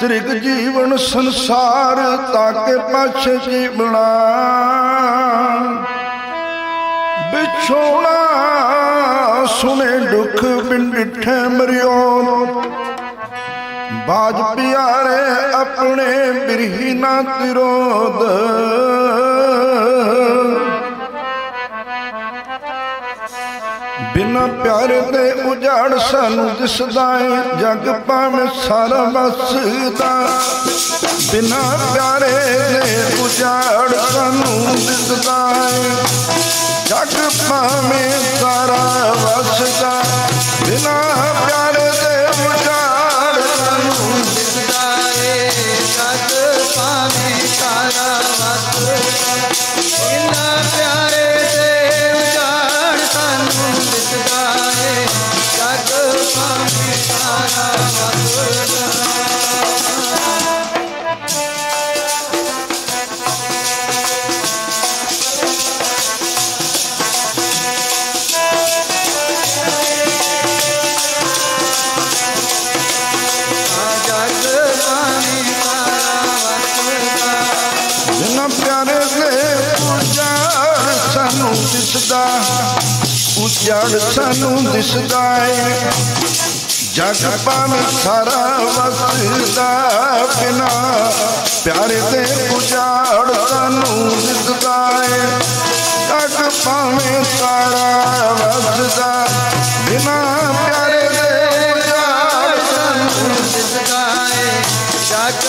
ਤ੍ਰਿਗ ਜੀਵਨ ਸੰਸਾਰ, ਤਾਕੇ ਪਛ ਜੀਵਣਾ ਵਿਛੋਣਾ, ਸੁਨੇ ਦੁਖ ਬਿਨ ਡਿਠੇ ਮਰਿਓ। ਬਾਜ ਪਿਆਰੇ ਆਪਣੇ ਬਿਰਹੀ ਨਾ ਤਿਰੋਦ। ਬਿਨਾ ਪਿਆਰ ਦੇ ਉਜਾੜ ਸਾਨੂੰ ਦਿਸਦਾ ਏ, ਜਗ ਭਾਵੇਂ ਸਾਰਾ ਵਸਦਾ। ਬਿਨਾ ਪਿਆਰੇ ਦੇ ਉਜਾੜ ਸਾਨੂੰ ਦਿਸਦਾ ਏ, ਜਗ ਭਾਵੇਂ ਸਾਰਾ ਵਸਦਾ। ਦਿਸਦਾ ਉਜਾੜ ਸਾਨੂੰ ਦਿਸਦਾ ਏ। ਜਗ ਭਾਵੇਂ ਸਾਰਾ ਵਸਦਾ ਬਿਨਾ, ਪਿਆਰੇ ਦੇ ਉਜਾੜ ਸਾਨੂੰ ਦਿਸਦਾ ਏ। ਜਗ ਭਾਵੇਂ ਸਾਰਾ ਵਸਦਾ, ਬਿਨਾ ਪਿਆਰੇ ਦੇ ਉਜਾੜ ਸਾਨੂੰ ਦਿਸਦਾ ਏ। ਜਗ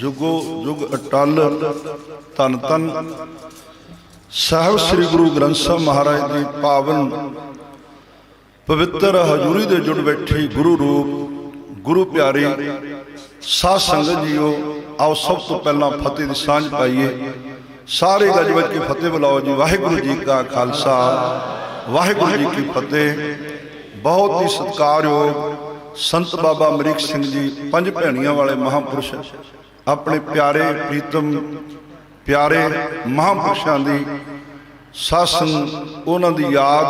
ਜੁਗੋ ਜੁਗ ਅਟਲ ਤਨ ਤਨ ਸਾਹਿਬ ਸ੍ਰੀ ਗੁਰੂ ਗ੍ਰੰਥ ਸਾਹਿਬ ਮਹਾਰਾਜ ਦੀ ਪਾਵਨ ਪਵਿੱਤਰ ਹਜ਼ੂਰੀ ਦੇ ਜੁੜ ਬੈਠੀ ਗੁਰੂ ਰੂਪ, ਗੁਰੂ ਪਿਆਰੀ, ਸਾਧ ਸੰਗਤ ਜੀਓ, ਆਓ ਸਭ ਤੋਂ ਪਹਿਲਾਂ ਫਤਿਹ ਦੀ ਸਾਂਝ ਪਾਈਏ। ਸਾਰੇ ਗੱਜ ਵੱਜ ਕੇ ਫਤਿਹ ਬੁਲਾਓ ਜੀ। ਵਾਹਿਗੁਰੂ ਜੀ ਕਾ ਖਾਲਸਾ, ਵਾਹਿਗੁਰੂ ਜੀ ਕੀ ਫਤਿਹ। ਬਹੁਤ ਹੀ ਸਤਿਕਾਰਯੋਗ ਸੰਤ ਬਾਬਾ ਅਮਰੀਕ ਸਿੰਘ ਜੀ, ਪੰਜ ਭੈਣੀਆਂ ਵਾਲੇ ਮਹਾਪੁਰਸ਼ ਆਪਣੇ ਪਿਆਰੇ ਪ੍ਰੀਤਮ, ਪਿਆਰੇ ਮਹਾਂਪੁਰਸ਼ਾਂ ਦੀ ਸਾਸਨ, ਉਹਨਾਂ ਦੀ ਯਾਦ,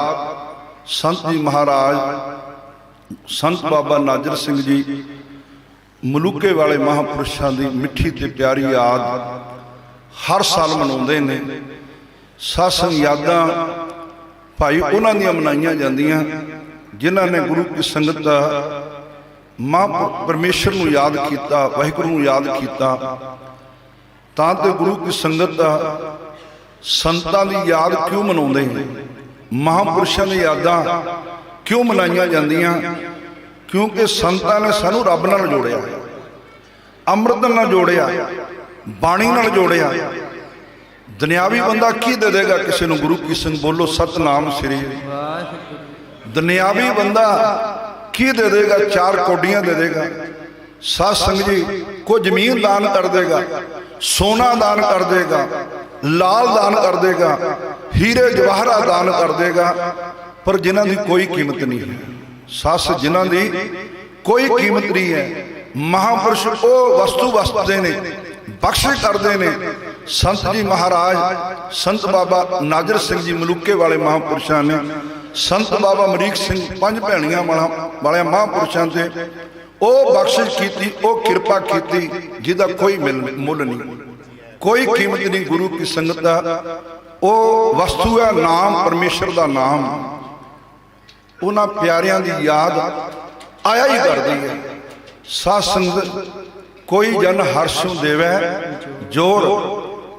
ਸੰਤ ਜੀ ਮਹਾਰਾਜ, ਸੰਤ ਬਾਬਾ ਨਾਜਰ ਸਿੰਘ ਜੀ, ਮਲੂਕੇ ਵਾਲੇ ਮਹਾਂਪੁਰਸ਼ਾਂ ਦੀ ਮਿੱਠੀ ਤੇ ਪਿਆਰੀ ਯਾਦ ਹਰ ਸਾਲ ਮਨਾਉਂਦੇ ਨੇ। ਸਾਸਨ ਯਾਦਾਂ ਭਾਈ ਉਹਨਾਂ ਦੀਆਂ ਮਨਾਈਆਂ ਜਾਂਦੀਆਂ, ਜਿਨ੍ਹਾਂ ਨੇ ਗੁਰੂ ਕੀ ਸੰਗਤ ਦਾ ਮਾਂ ਪਰਮੇਸ਼ਰ ਨੂੰ ਯਾਦ ਕੀਤਾ, ਵਾਹਿਗੁਰੂ ਨੂੰ ਯਾਦ ਕੀਤਾ, ਤਾਂ ਤੇ ਗੁਰੂ ਕੀ ਸੰਗਤ ਦਾ ਸੰਤਾਂ ਦੀ ਯਾਦ ਕਿਉਂ ਮਨਾਉਂਦੇ ਨੇ? ਮਹਾਪੁਰਸ਼ਾਂ ਦੀ ਯਾਦਾਂ ਕਿਉਂ ਮਨਾਈਆਂ ਜਾਂਦੀਆਂ? ਕਿਉਂਕਿ ਸੰਤਾਂ ਨੇ ਸਾਨੂੰ ਰੱਬ ਨਾਲ ਜੋੜਿਆ, ਅੰਮ੍ਰਿਤ ਨਾਲ ਜੋੜਿਆ, ਬਾਣੀ ਨਾਲ ਜੋੜਿਆ। ਦੁਨਿਆਵੀ ਬੰਦਾ ਕੀ ਦੇ ਦੇਗਾ ਕਿਸੇ ਨੂੰ? ਗੁਰੂ ਕੀ ਸਿੰਘ ਬੋਲੋ, ਸਤਨਾਮ ਸ੍ਰੀ। ਦੁਨਿਆਵੀ ਬੰਦਾ ਕੀ ਦੇ ਦੇਗਾ, ਚਾਰ ਕੋਡੀਆਂ ਦੇ ਦੇਗਾ। ਸਾਧ ਸੰਗ ਜੀ ਕੋ ਜ਼ਮੀਨ ਦਾਨ ਕਰ ਦੇਗਾ, ਸੋਨਾ ਦਾਨ ਕਰ ਦੇਗਾ, ਲਾਲ ਦਾਨ ਕਰ ਦੇਗਾ, ਹੀਰੇ ਜਵਾਹਰਾ ਦਾਨ ਕਰ ਦੇਗਾ, ਪਰ ਜਿਨ੍ਹਾਂ ਦੀ ਕੋਈ ਕੀਮਤ ਨਹੀਂ ਹੈ। ਸੱਸ, ਜਿਨ੍ਹਾਂ ਦੀ ਕੋਈ ਕੀਮਤ ਨਹੀਂ ਹੈ, ਮਹਾਪੁਰਸ਼ ਉਹ ਵਸਤੂ ਵਸਦੇ ਨੇ ਬਖਸ਼ਿਸ਼ ਕਰਦੇ ਨੇ। ਸੰਤ ਜੀ ਮਹਾਰਾਜ, ਸੰਤ ਬਾਬਾ ਨਾਜਰ ਸਿੰਘ ਜੀ ਮਲੂਕੇ ਵਾਲੇ ਮਹਾਪੁਰਸ਼ਾਂ ਨੇ, ਸੰਤ ਬਾਬਾ ਅਮਰੀਕ ਸਿੰਘ ਪੰਜ ਭੈਣੀਆਂ ਵਾਲਾ, ਵਾਲਿਆਂ ਮਹਾਪੁਰਸ਼ਾਂ ਤੇ ਉਹ ਬਖਸ਼ਿਸ਼ ਕੀਤੀ, ਉਹ ਕਿਰਪਾ ਕੀਤੀ, ਜਿਹਦਾ ਕੋਈ ਮਿਲ- ਮੁੱਲ ਨਹੀਂ। ਕੋਈ ਕੀਮਤ ਨਹੀਂ ਗੁਰੂ ਕੀ ਸੰਗਤ ਦਾ। ਉਹ ਵਸਤੂ ਹੈ ਨਾਮ, ਪਰਮੇਸ਼ਰ ਦਾ ਨਾਮ। ਉਹਨਾਂ ਪਿਆਰਿਆਂ ਦੀ ਯਾਦ ਆਇਆ ਹੀ ਕਰਦੀ ਹੈ। ਸਾਧ ਸੰਗਤ ਕੋਈ ਜਨ ਹਰਸ਼ੁ ਦੇਵੈ ਜੋੜ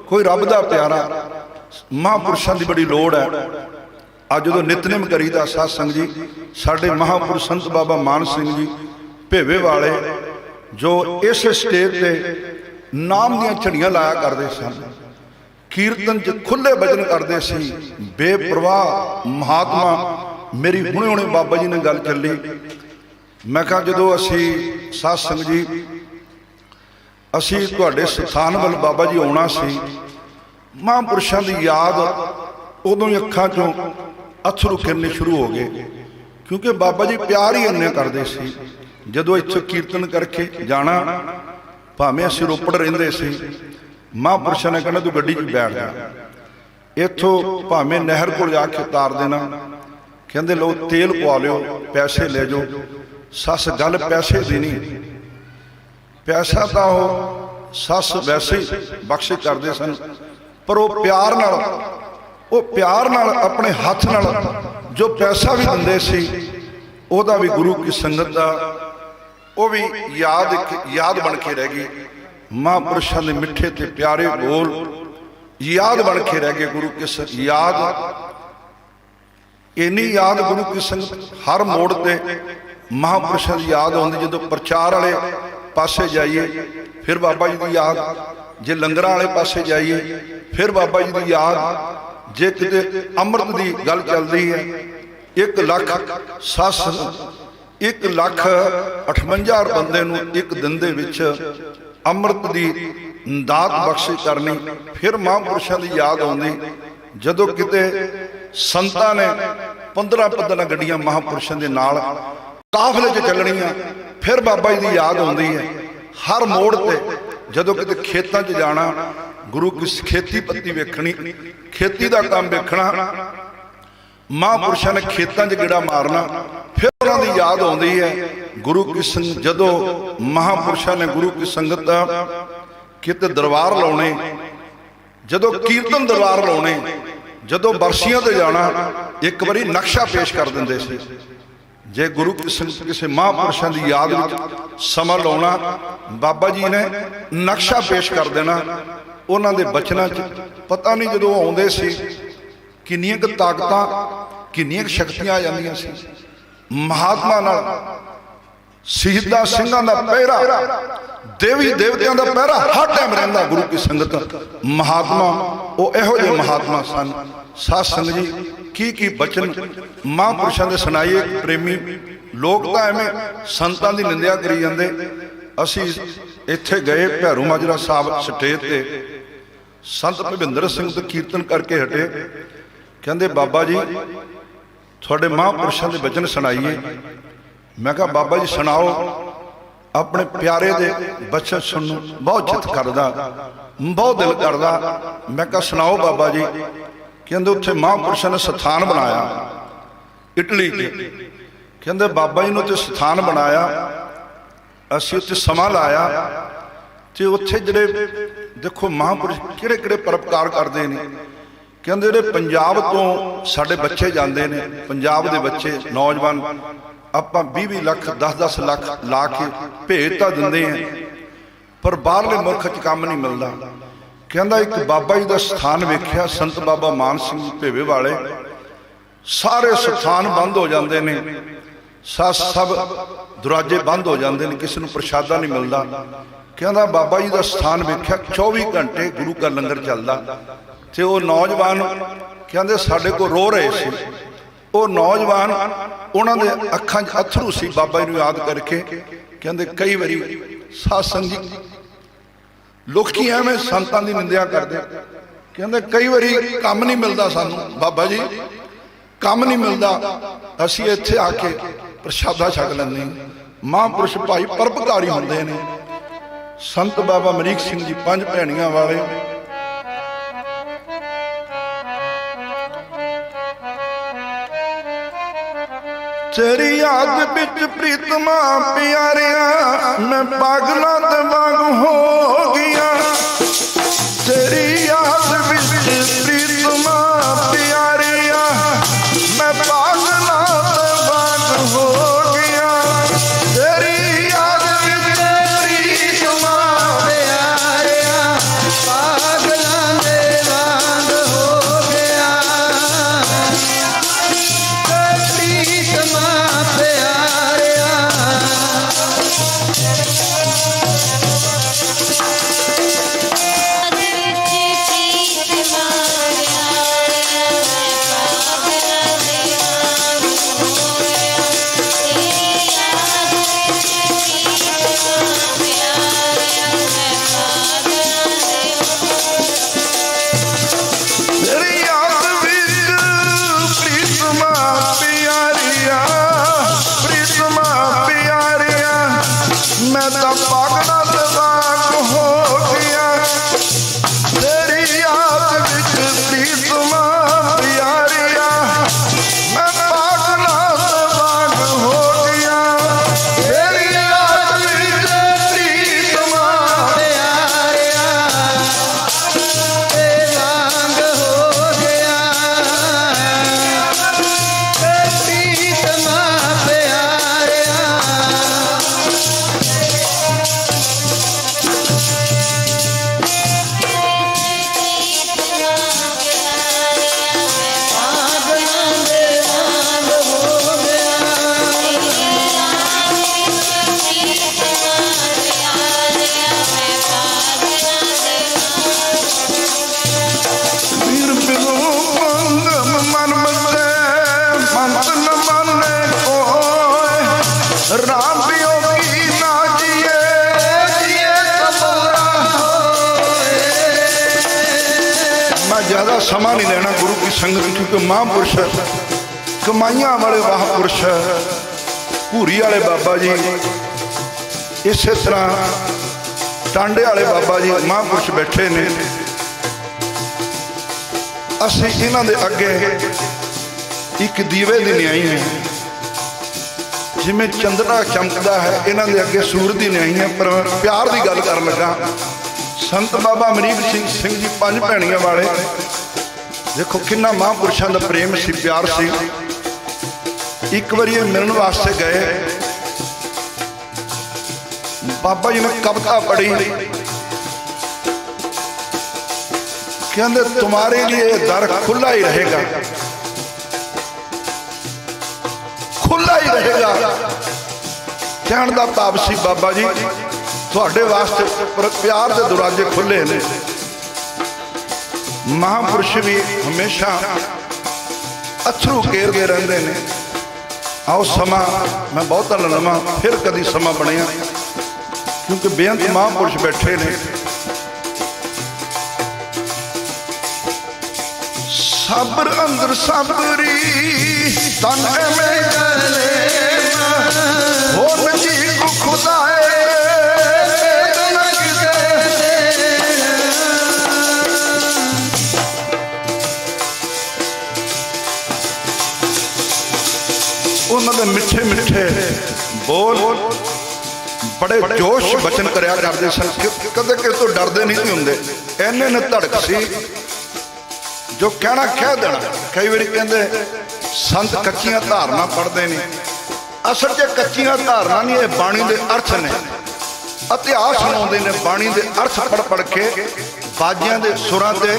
ਕੋਈ ਰੱਬ ਦਾ ਪਿਆਰਾ। ਮਹਾਪੁਰਸ਼ਾਂ ਦੀ ਬੜੀ ਲੋੜ ਹੈ। ਅੱਜ ਜਦੋਂ ਨਿਤਨੇਮ ਕਰੀਦਾ ਸਾਧ ਸੰਗ ਜੀ ਸਾਡੇ ਮਹਾਪੁਰਸ਼ ਸੰਤ ਬਾਬਾ ਮਾਨ ਸਿੰਘ ਜੀ ਭੇਵੇ ਵਾਲੇ ਜੋ ਇਸ ਸਟੇਜ ਤੇ ਨਾਮ ਦੀਆਂ ਝੜੀਆਂ ਲਾਇਆ ਕਰਦੇ ਸਨ। ਕੀਰਤਨ ਚ ਖੁੱਲੇ ਭਜਨ ਕਰਦੇ ਸੀ। ਬੇਪਰਵਾਹ ਮਹਾਤਮਾ ਮੇਰੀ ਹੁਣੇ ਹੁਣੇ ਬਾਬਾ ਜੀ ਨੇ ਗੱਲ ਚੱਲੀ। ਮੈਂ ਕਿਹਾ ਜਦੋਂ ਅਸੀਂ ਸਾਧ ਸੰਗਤ ਜੀ ਅਸੀਂ ਤੁਹਾਡੇ ਸਥਾਨ ਵੱਲ ਬਾਬਾ ਜੀ ਆਉਣਾ ਸੀ। ਮਹਾਂਪੁਰਸ਼ਾਂ ਦੀ ਯਾਦ ਉਦੋਂ ਹੀ ਅੱਖਾਂ ਚੋਂ ਅਥਰੂ ਕਿਰਨੇ ਸ਼ੁਰੂ ਹੋ ਗਏ। ਕਿਉਂਕਿ ਬਾਬਾ ਜੀ ਪਿਆਰ ਹੀ ਇੰਨੇ ਕਰਦੇ ਸੀ। ਜਦੋਂ ਇੱਥੇ ਕੀਰਤਨ ਕਰਕੇ ਜਾਣਾ ਭਾਵੇਂ ਅਸੀਂ ਰੋਪੜ ਰਹਿੰਦੇ ਸੀ। ਮਹਾਂਪੁਰਸ਼ਾਂ ਨੇ ਕਹਿਣਾ ਤੂੰ ਗੱਡੀ 'ਚ ਬੈਠ ਜਾ। ਇੱਥੋਂ ਭਾਵੇਂ ਨਹਿਰ ਕੋਲ ਜਾ ਕੇ ਉਤਾਰ ਦੇਣਾ। ਕਹਿੰਦੇ ਲੋ ਤੇਲ ਪਵਾ ਲਿਓ ਪੈਸੇ ਲੈ ਜਾਓ। ਸੱਸ ਗੱਲ ਪੈਸੇ ਦੀ ਨਹੀਂ। ਪੈਸਾ ਤਾਂ ਉਹ ਸੱਸ ਵੈਸੇ ਬਖਸ਼ ਕਰਦੇ ਸਨ, ਪਰ ਉਹ ਪਿਆਰ ਨਾਲ, ਉਹ ਪਿਆਰ ਨਾਲ ਆਪਣੇ ਹੱਥ ਨਾਲ ਜੋ ਪੈਸਾ ਵੀ ਦਿੰਦੇ ਸੀ, ਉਹਦਾ ਵੀ ਗੁਰੂ ਕੀ ਸੰਗਤ ਦਾ ਉਹ ਵੀ ਯਾਦ ਯਾਦ ਬਣ ਕੇ ਰਹਿ ਗਈ। ਮਹਾਂਪੁਰਸ਼ਾਂ ਦੇ ਮਿੱਠੇ ਤੇ ਪਿਆਰੇ ਬੋਲ ਯਾਦ ਬਣ ਕੇ ਰਹਿ ਗਏ ਗੁਰੂ ਕੀ ਸ- ਯਾਦ। ਇੰਨੀ ਯਾਦ ਗੁਰੂ ਕੀ ਸੰਗਤ ਹਰ ਮੋੜ ਤੇ ਮਹਾਂਪੁਰਸ਼ਾਂ ਦੀ ਯਾਦ ਆਉਂਦੀ ਜਦੋਂ ਪ੍ਰਚਾਰ ਵਾਲੇ ਪਾਸੇ ਜਾਈਏ, ਫਿਰ ਬਾਬਾ ਜੀ ਦੀ ਯਾਦ ਜੇ ਲੰਗਰਾਂ ਵਾਲੇ ਪਾਸੇ ਜਾਈਏ, ਫਿਰ ਬਾਬਾ ਜੀ ਦੀ ਯਾਦ ਜੇ ਕਿਤੇ ਅੰਮ੍ਰਿਤ ਦੀ ਗੱਲ ਚੱਲਦੀ ਹੈ 1 ਲੱਖ ਸੱਸ 1 ਲੱਖ 58 ਬੰਦੇ ਨੂੰ ਇੱਕ ਦਿਨ ਦੇ ਵਿੱਚ ਅੰਮ੍ਰਿਤ ਦੀ ਦਾਤ ਬਖਸ਼ਿਸ਼ ਕਰਨੀ, ਫਿਰ ਮਹਾਂਪੁਰਸ਼ਾਂ ਦੀ ਯਾਦ ਆਉਂਦੀ। ਜਦੋਂ ਕਿਤੇ ਸੰਤਾਂ ਨੇ 15 15 ਗੱਡੀਆਂ ਮਹਾਂਪੁਰਸ਼ਾਂ ਦੇ ਨਾਲ ਕਾਫਲੇ 'ਚ ਚੱਲਣੀਆਂ ਫਿਰ ਬਾਬਾ ਜੀ ਦੀ ਯਾਦ ਆਉਂਦੀ ਹੈ। ਹਰ ਮੋੜ ਤੇ ਜਦੋਂ ਕਿਤੇ ਖੇਤਾਂ 'ਚ ਜਾਣਾ, ਗੁਰੂ ਕੀ ਖੇਤੀ ਪੱਤੀ ਵੇਖਣੀ, ਖੇਤੀ ਦਾ ਕੰਮ ਵੇਖਣਾ, ਮਹਾਂਪੁਰਸ਼ਾਂ ਨੇ ਖੇਤਾਂ 'ਚ ਗੇੜਾ ਮਾਰਨਾ, ਫਿਰ ਉਹਨਾਂ ਦੀ ਯਾਦ ਆਉਂਦੀ ਹੈ, ਗੁਰੂ ਕੀ ਸੰਗ ਜਦੋਂ ਮਹਾਂਪੁਰਸ਼ਾਂ ਨੇ ਗੁਰੂ ਕੀ ਸੰਗਤ ਦਾ ਕਿਤੇ ਦਰਬਾਰ ਲਾਉਣੇ, ਜਦੋਂ ਕੀਰਤਨ ਦਰਬਾਰ ਲਾਉਣੇ, ਜਦੋਂ ਬਰਸੀਆਂ ਤੇ ਜਾਣਾ, ਇੱਕ ਵਾਰੀ ਨਕਸ਼ਾ ਪੇਸ਼ ਕਰ ਦਿੰਦੇ ਸੀ। ਜੇ ਗੁਰੂ ਕਿਸੇ ਕਿਸੇ ਮਹਾਂਪੁਰਸ਼ਾਂ ਦੀ ਯਾਦ ਵਿੱਚ ਸਮਾਂ ਲਾਉਣਾ, ਬਾਬਾ ਜੀ ਨੇ ਨਕਸ਼ਾ ਪੇਸ਼ ਕਰ ਦੇਣਾ, ਉਹਨਾਂ ਦੇ ਬਚਨਾਂ 'ਚ ਪਤਾ ਨਹੀਂ ਜਦੋਂ ਆਉਂਦੇ ਸੀ, ਕਿੰਨੀਆਂ ਕੁ ਤਾਕਤਾਂ, ਕਿੰਨੀਆਂ ਕੁ ਸ਼ਕਤੀਆਂ ਆ ਜਾਂਦੀਆਂ ਸੀ। ਮਹਾਤਮਾ ਨਾਲ ਸ਼ਹੀਦਾਂ ਸਿੰਘਾਂ ਦਾ ਪਹਿਰਾ, ਦੇਵੀ ਦੇਵਤਿਆਂ ਦਾ ਪਹਿਰਾ ਹਰ ਟਾਈਮ ਰਹਿੰਦਾ ਗੁਰੂ ਕੀ ਸੰਗਤ। ਮਹਾਤਮਾ, ਉਹ ਇਹੋ ਜਿਹੇ ਮਹਾਤਮਾ ਸਨ। ਸਾਧ ਸੰਗਤ ਜੀ ਕੀ ਕੀ ਬਚਨ? ਮਹਾਂਪੁਰਸ਼ਾਂ ਦੇ ਸੁਣਾਈਏ ਪ੍ਰੇਮੀ ਲੋਕ ਤਾਂ ਐਵੇਂ ਸੰਤਾਂ ਦੀ ਨਿੰਦਿਆ ਕਰੀ ਜਾਂਦੇ। ਅਸੀਂ ਇੱਥੇ ਗਏ ਭੈਰੂ ਮਾਜਰਾ ਸਾਹਿਬ ਸਟੇਜ ਤੇ। ਸੰਤ ਭਵਿੰਦਰ ਸਿੰਘ ਤੋਂ ਕੀਰਤਨ ਕਰਕੇ ਹਟੇ। ਕਹਿੰਦੇ, ਬਾਬਾ ਜੀ, ਤੁਹਾਡੇ ਮਹਾਂਪੁਰਸ਼ਾਂ ਦੇ ਬਚਨ ਸੁਣਾਈਏ। ਮੈਂ ਕਿਹਾ, ਬਾਬਾ ਜੀ, ਸੁਣਾਓ। ਆਪਣੇ ਪਿਆਰੇ ਦੇ ਬਚਨ ਸੁਣਨ ਬਹੁਤ ਚਿੱਤ ਕਰਦਾ। ਬਹੁਤ ਦਿਲ ਕਰਦਾ। ਮੈਂ ਕਿਹਾ, ਸੁਣਾਓ ਬਾਬਾ ਜੀ ਕਹਿੰਦੇ ਉੱਥੇ ਮਹਾਂਪੁਰਸ਼ਾਂ ਨੇ ਸਥਾਨ ਬਣਾਇਆ। ਇਟਲੀ 'ਚ ਕਹਿੰਦੇ ਬਾਬਾ ਜੀ ਨੇ ਉੱਥੇ ਸਥਾਨ ਬਣਾਇਆ। ਅਸੀਂ ਉੱਥੇ ਸਮਾਂ ਲਾਇਆ। ਤੇ ਉੱਥੇ ਜਿਹੜੇ ਦੇਖੋ ਮਹਾਂਪੁਰਸ਼ ਕਿਹੜੇ ਕਿਹੜੇ ਪਰਪਕਾਰ ਕਰਦੇ ਨੇ। ਕਹਿੰਦੇ ਜਿਹੜੇ ਪੰਜਾਬ ਤੋਂ ਸਾਡੇ ਬੱਚੇ ਜਾਂਦੇ ਨੇ, ਪੰਜਾਬ ਦੇ ਬੱਚੇ, ਨੌਜਵਾਨ, ਆਪਾਂ 20 ਲੱਖ 10-10 ਲੱਖ ਲਾ ਕੇ ਭੇਜ ਤਾਂ ਦਿੰਦੇ ਆ। ਪਰ ਬਾਹਰਲੇ ਮੁਲਕ 'ਚ ਕੰਮ ਨਹੀਂ ਮਿਲਦਾ। ਕਹਿੰਦਾ ਇੱਕ ਬਾਬਾ ਜੀ ਦਾ ਸਥਾਨ ਵੇਖਿਆ, ਸੰਤ ਬਾਬਾ ਮਾਨ ਸਿੰਘ ਭੇਵੇ ਵਾਲੇ। ਸਾਰੇ ਸਥਾਨ ਬੰਦ ਹੋ ਜਾਂਦੇ ਨੇ। ਸਭ ਸਭ ਦਰਵਾਜ਼ੇ ਬੰਦ ਹੋ ਜਾਂਦੇ ਨੇ, ਕਿਸੇ ਨੂੰ ਪ੍ਰਸ਼ਾਦਾ ਨਹੀਂ ਮਿਲਦਾ। ਕਹਿੰਦਾ ਬਾਬਾ ਜੀ ਦਾ ਸਥਾਨ ਵੇਖਿਆ 24 ਘੰਟੇ ਗੁਰੂ ਦਾ ਲੰਗਰ ਚੱਲਦਾ। ਤੇ ਉਹ ਨੌਜਵਾਨ ਕਹਿੰਦੇ ਸਾਡੇ ਕੋਲ ਰੋ ਰਹੇ ਸੀ। ਉਹ ਨੌਜਵਾਨ ਉਹਨਾਂ ਦੇ ਅੱਖਾਂ 'ਚ ਅਥਰੂ ਸੀ, ਬਾਬਾ ਜੀ ਨੂੰ ਯਾਦ ਕਰਕੇ। ਕਹਿੰਦੇ ਕਈ ਵਾਰੀ ਸਾਧ ਸੰਗਤ ਲੋਕੀ ਐਵੇਂ ਸੰਤਾਂ ਦੀ ਨਿੰਦਿਆ ਕਰਦੇ ਕਹਿੰਦੇ ਕਈ ਵਾਰੀ ਕੰਮ ਨਹੀਂ ਮਿਲਦਾ ਸਾਨੂੰ। ਬਾਬਾ ਜੀ, ਕੰਮ ਨਹੀਂ ਮਿਲਦਾ। ਅਸੀਂ ਇੱਥੇ ਆ ਕੇ ਪ੍ਰਸ਼ਾਦਾ ਛਕ ਲੈਂਦੇ ਮਹਾਂਪੁਰਸ਼ ਭਾਈ ਪਰਪਕਾਰੀ ਹੁੰਦੇ ਨੇ। ਸੰਤ ਬਾਬਾ ਮਰੀਕ ਸਿੰਘ ਜੀ, ਪੰਜ ਭੈਣੀਆਂ ਵਾਲੇ। ਤੇਰੀ ਯਾਦ ਵਿੱਚ ਪ੍ਰੀਤਮਾ ਪਿਆਰਿਆ, ਮੈਂ ਪਾਗਲਾਂ ਦੇ ਵਾਂਗ ਹੋ ਸਮਾਂ ਨਹੀਂ ਲੈਣਾ ਗੁਰੂ ਕੀ ਸੰਗਤ ਕਿਉਂਕਿ ਮਹਾਂਪੁਰਸ਼ ਕਮਾਈਆਂ ਵਾਲੇ ਮਹਾਂਪੁਰਸ਼ ਭੂਰੀ ਵਾਲੇ ਬਾਬਾ ਜੀ। ਇਸੇ ਤਰ੍ਹਾਂ ਟਾਂਡੇ ਵਾਲੇ ਬਾਬਾ ਜੀ ਮਹਾਂਪੁਰਸ਼ ਬੈਠੇ ਨੇ। ਅਸੀਂ ਇਹਨਾਂ ਦੇ ਅੱਗੇ ਇੱਕ ਦੀਵੇ ਦੀ ਨਿਆਈ ਹੈ। ਜਿਵੇਂ ਚੰਦਰਾ ਚਮਕਦਾ ਹੈ, ਇਹਨਾਂ ਦੇ ਅੱਗੇ ਸੂਰਜ ਦੀ ਨਿਆਈ ਹੈ। ਪਰ ਪਿਆਰ ਦੀ ਗੱਲ ਕਰਨ ਲੱਗਾ। ਸੰਤ ਬਾਬਾ ਅਮਰੀਕ ਸਿੰਘ ਸਿੰਘ ਜੀ, ਪੰਜ ਭੈਣੀਆਂ ਵਾਲੇ ਦੇਖੋ ਕਿੰਨਾ ਮਹਾਂਪੁਰਸ਼ਾਂ ਦਾ ਪ੍ਰੇਮ ਸੀ, ਪਿਆਰ ਸੀ। ਇੱਕ ਵਾਰੀ ਇਹ ਮਿਲਣ ਵਾਸਤੇ ਗਏ। ਬਾਬਾ ਜੀ ਨੇ ਕਵਿਤਾ ਪੜ੍ਹੀ। ਕਹਿੰਦੇ, ਤੁਹਾਰੇ ਲਈ ਇਹ ਦਰ ਖੁੱਲਾ ਹੀ ਰਹੇਗਾ। ਖੁੱਲਾ ਹੀ ਰਹੇਗਾ। ਕਹਿਣ ਦਾ ਭਾਵ ਸੀ, ਬਾਬਾ ਜੀ, ਤੁਹਾਡੇ ਵਾਸਤੇ ਪਿਆਰ ਦੇ ਦਰਵਾਜ਼ੇ ਖੁੱਲੇ ਨੇ। ਮਹਾਂਪੁਰਸ਼ ਵੀ ਹਮੇਸ਼ਾ ਅਥਰੂ ਘੇਰਦੇ ਰਹਿੰਦੇ ਨੇ। ਆਓ ਸਮਾਂ, ਮੈਂ ਬਹੁਤਾ ਲਵਾਂ, ਫਿਰ ਕਦੀ ਸਮਾਂ ਬਣਿਆ। ਕਿਉਂਕਿ ਬੇਅੰਤ ਮਹਾਂਪੁਰਸ਼ ਬੈਠੇ ਨੇ। ਸਬਰ ਅੰਦਰ ਸਬਰੀ, ਤਨ ਐਵੇਂ ਗਲੇ ਹੋ ਜੀ ਕੋ ਖੁਦਾਏ ਮਿੱਠੇ ਮਿੱਠੇ। ਬੋਲ। ਬੜੇ ਜੋਸ਼ ਬਚਨ ਕਰਿਆ ਕਰਦੇ ਸਨ। ਕਦੇ ਕਿਸੇ ਤੋਂ ਡਰਦੇ ਨਹੀਂ ਸੀ ਹੁੰਦੇ। ਐਨੇ ਨੇ ਧੜਕ ਸੀ। ਜੋ ਕਹਿਣਾ ਕਹਿ ਦੇਣਾ। ਕਈ ਵਾਰੀ ਕਹਿੰਦੇ, ਸੰਤ ਕੱਚੀਆਂ ਧਾਰਨਾ ਪੜਦੇ ਨੇ ਅਸਲ 'ਚ ਕੱਚੀਆਂ ਧਾਰਨਾ ਨਹੀਂ, ਇਹ ਬਾਣੀ ਦੇ ਅਰਥ ਨੇ। ਇਤਿਹਾਸ ਸੁਣਾਉਂਦੇ ਨੇ, ਬਾਣੀ ਦੇ ਅਰਥ ਪੜ ਪੜ ਕੇ ਬਾਜਿਆਂ ਦੇ ਸੁਰਾਂ ਤੇ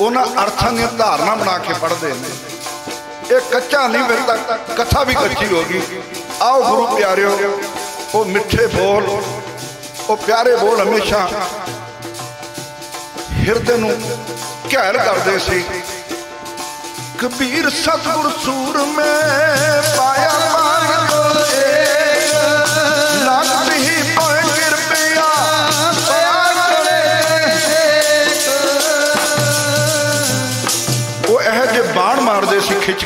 ਉਹਨਾਂ ਅਰਥਾਂ ਦੀਆਂ ਧਾਰਨਾ ਬਣਾ ਕੇ ਪੜਦੇ ਨੇ। ਇਹ ਕੱਚਾ ਨਹੀਂ ਫਿਰ ਕਥਾ ਵੀ ਕੱਚੀ ਹੋ ਗਈ। ਆਓ ਗੁਰੂ ਪਿਆਰਿਓ, ਉਹ ਮਿੱਠੇ ਬੋਲ, ਉਹ ਪਿਆਰੇ ਬੋਲ ਹਮੇਸ਼ਾ ਹਿਰਦੇ ਨੂੰ ਘੈਰ ਕਰਦੇ ਸੀ। ਕਬੀਰ ਸਤਗੁਰ ਸੂਰ ਮੈਂ ਪਾਇਆ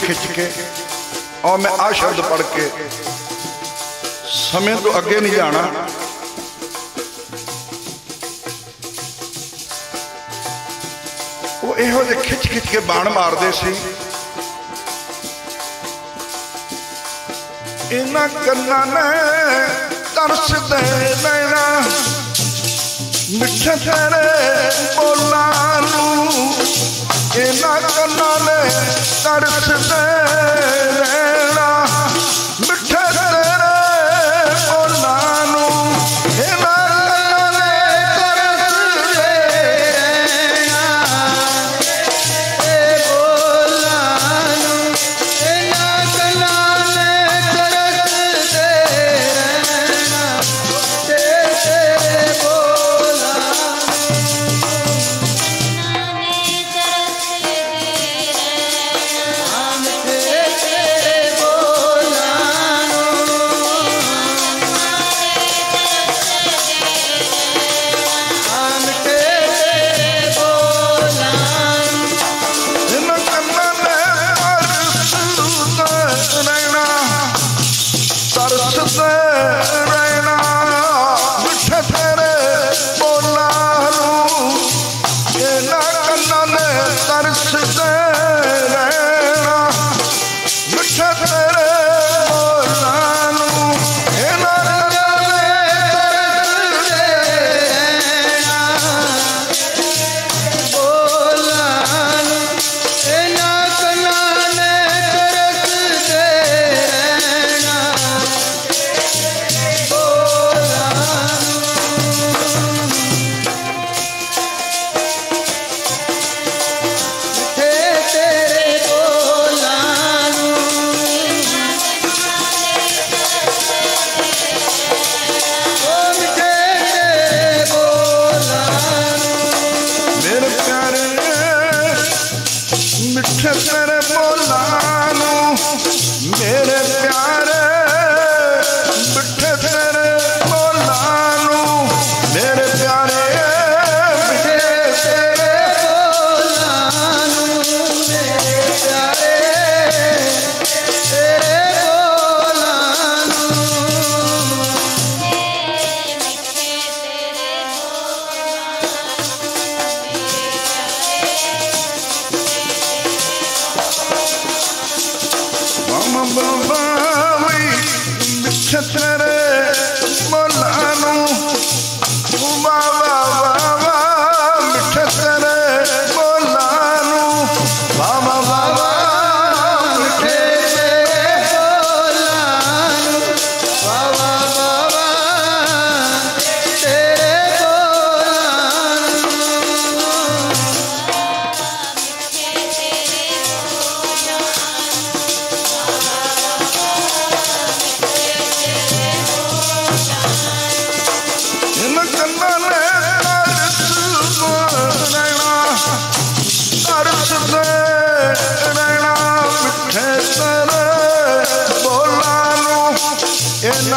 ਖਿੱਚ ਕੇ ਔਰ ਮੈਂ ਆ ਸ਼ਬਦ ਪੜ ਕੇ ਸਮੇਂ ਤੋਂ ਅੱਗੇ ਨਹੀਂ ਜਾਣਾ। ਉਹ ਇਹੋ ਜਿਹੇ ਖਿੱਚ ਖਿੱਚ ਕੇ ਬਾਣ ਮਾਰਦੇ ਸੀ। ਇਹਨਾਂ ਕੰਨਾਂ ਨੇ ਤਰਸਦੇ ਨੈਣਾ ਮਿੱਠੇ ਤੇਰੇ ਬੋਲਾਂ ਨੂੰ ਇਹਨਾਂ ਕੰਨਾਂ ਨੇ ਤਰਸਦੇ ਨੈਣਾ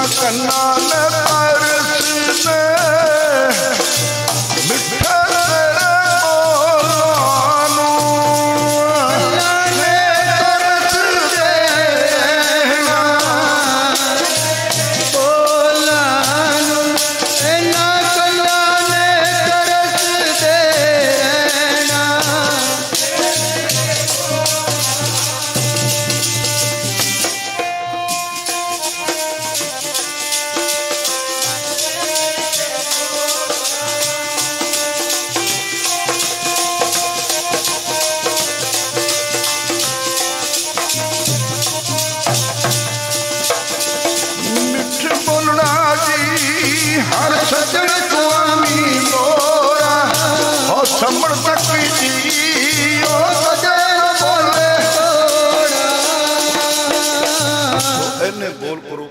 ਇਨ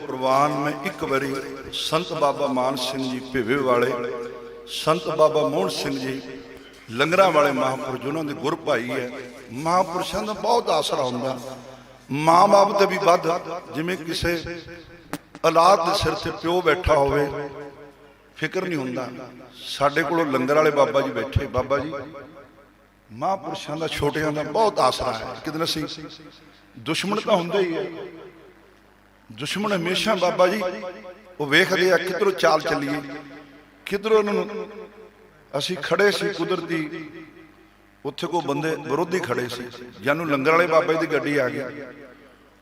ਬੋਲ ਮੈਂ ਇੱਕ ਵਾਰੀ ਸੰਤ ਬਾਬਾ ਮਾਨ ਸਿੰਘ ਜੀ ਭਿਵੇ ਵਾਲੇ, ਸੰਤ ਬਾਬਾ ਮੋਹਨ ਸਿੰਘ ਜੀ ਲੰਗਰਾਂ ਵਾਲੇ ਮਹਾਂਪੁਰਸ਼ ਉਹਨਾਂ ਦੇ ਗੁਰ ਭਾਈ ਹੈ ਮਹਾਂਪੁਰਸ਼ਾਂ ਦਾ ਬਹੁਤ ਆਸਰਾ ਹੁੰਦਾ। ਮਾਂ ਬਾਪ ਤੇ ਵੀ ਵੱਧ, ਜਿਵੇਂ ਕਿਸੇ ਔਲਾਦ ਦੇ ਸਿਰ ਤੇ ਪਿਓ ਬੈਠਾ ਹੋਵੇ, ਫਿਕਰ ਨਹੀਂ ਹੁੰਦਾ। ਸਾਡੇ ਕੋਲੋਂ ਲੰਗਰ ਵਾਲੇ ਬਾਬਾ ਜੀ ਬੈਠੇ। ਬਾਬਾ ਜੀ ਮਹਾਂਪੁਰਸ਼ਾਂ ਦਾ ਛੋਟਿਆਂ ਦਾ ਬਹੁਤ ਆਸਰਾ ਹੈ। ਕਿਦਨ ਅਸੀਂ ਦੁਸ਼ਮਣ ਤਾਂ ਹੁੰਦੇ ਹੀ ਹੈ। ਦੁਸ਼ਮਣ ਹਮੇਸ਼ਾ ਬਾਬਾ ਜੀ, ਉਹ ਵੇਖਦੇ ਆ ਕਿਧਰੋਂ ਚਾਲ ਚੱਲੀਏ ਕਿਧਰੋਂ ਉਹਨਾਂ ਨੂੰ ਅਸੀਂ ਖੜੇ ਸੀ ਕੁਦਰਤੀ, ਉੱਥੇ ਕੋ ਬੰਦੇ ਵਿਰੋਧੀ ਖੜੇ ਸੀ, ਜਾਨੂੰ ਲੰਗਰ ਵਾਲੇ ਬਾਬਾ ਜੀ ਦੀ ਗੱਡੀ ਆ ਗਈ।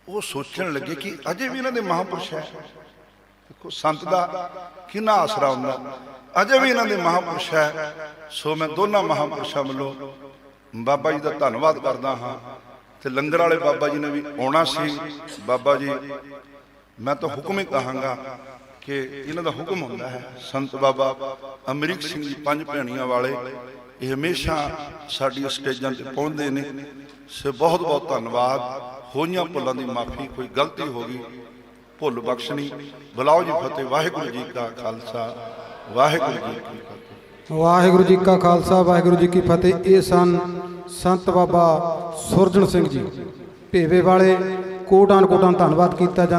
ਉਹ ਸੋਚਣ ਲੱਗੇ ਕਿ ਅਜੇ ਵੀ ਇਹਨਾਂ ਦੇ ਮਹਾਂਪੁਰਸ਼ ਹੈ। ਦੇਖੋ, ਸੰਤ ਦਾ ਕਿੰਨਾ ਆਸਰਾ ਹੁੰਦਾ। ਅਜੇ ਵੀ ਇਹਨਾਂ ਦੇ ਮਹਾਂਪੁਰਸ਼ ਹੈ। ਸੋ ਮੈਂ ਦੋਨਾਂ ਮਹਾਂਪੁਰਸ਼ਾਂ ਵੱਲੋਂ ਬਾਬਾ ਜੀ ਦਾ ਧੰਨਵਾਦ ਕਰਦਾ ਹਾਂ। ਤੇ ਲੰਗਰ ਵਾਲੇ ਬਾਬਾ ਜੀ ਨੇ ਵੀ ਆਉਣਾ ਸੀ। ਬਾਬਾ ਜੀ ਮੈਂ ਤਾਂ ਹੁਕਮ ਹੀ ਕਹਾਂਗਾ ਕਿ ਇਹਨਾਂ ਦਾ ਹੁਕਮ ਹੁੰਦਾ ਹੈ, ਸੰਤ ਬਾਬਾ ਅਮਰੀਕ ਸਿੰਘ ਜੀ, ਪੰਜ ਭੈਣੀਆਂ ਵਾਲੇ, ਇਹ ਹਮੇਸ਼ਾ ਸਾਡੀ ਸਟੇਜਾਂ ਤੇ ਪਹੁੰਚਦੇ ਨੇ। ਸੇ ਬਹੁਤ ਬਹੁਤ ਧੰਨਵਾਦ। ਹੋਈਆਂ ਭੁੱਲਾਂ ਦੀ ਮਾਫੀ, ਕੋਈ ਗਲਤੀ ਹੋ ਗਈ, ਭੁੱਲ ਬਖਸ਼ਣੀ ਬੁਲਾਓ ਜੀ ਫਤਿਹ, ਵਾਹਿਗੁਰੂ ਜੀ ਕਾ ਖਾਲਸਾ, ਵਾਹਿਗੁਰੂ ਜੀ ਕੀ ਫਤਿਹ। ਵਾਹਿਗੁਰੂ ਜੀ ਕਾ ਖਾਲਸਾ, ਵਾਹਿਗੁਰੂ ਜੀ ਕੀ ਫਤਿਹ। ਇਹ ਸਨ ਸੰਤ ਬਾਬਾ ਸੁਰਜਣ ਸਿੰਘ ਜੀ। ਭੇਵੇ ਵਾਲੇ ਕੋਟਾਂ ਕੋਟਾਂ ਧੰਨਵਾਦ ਕੀਤਾ ਜਾਂਦਾ।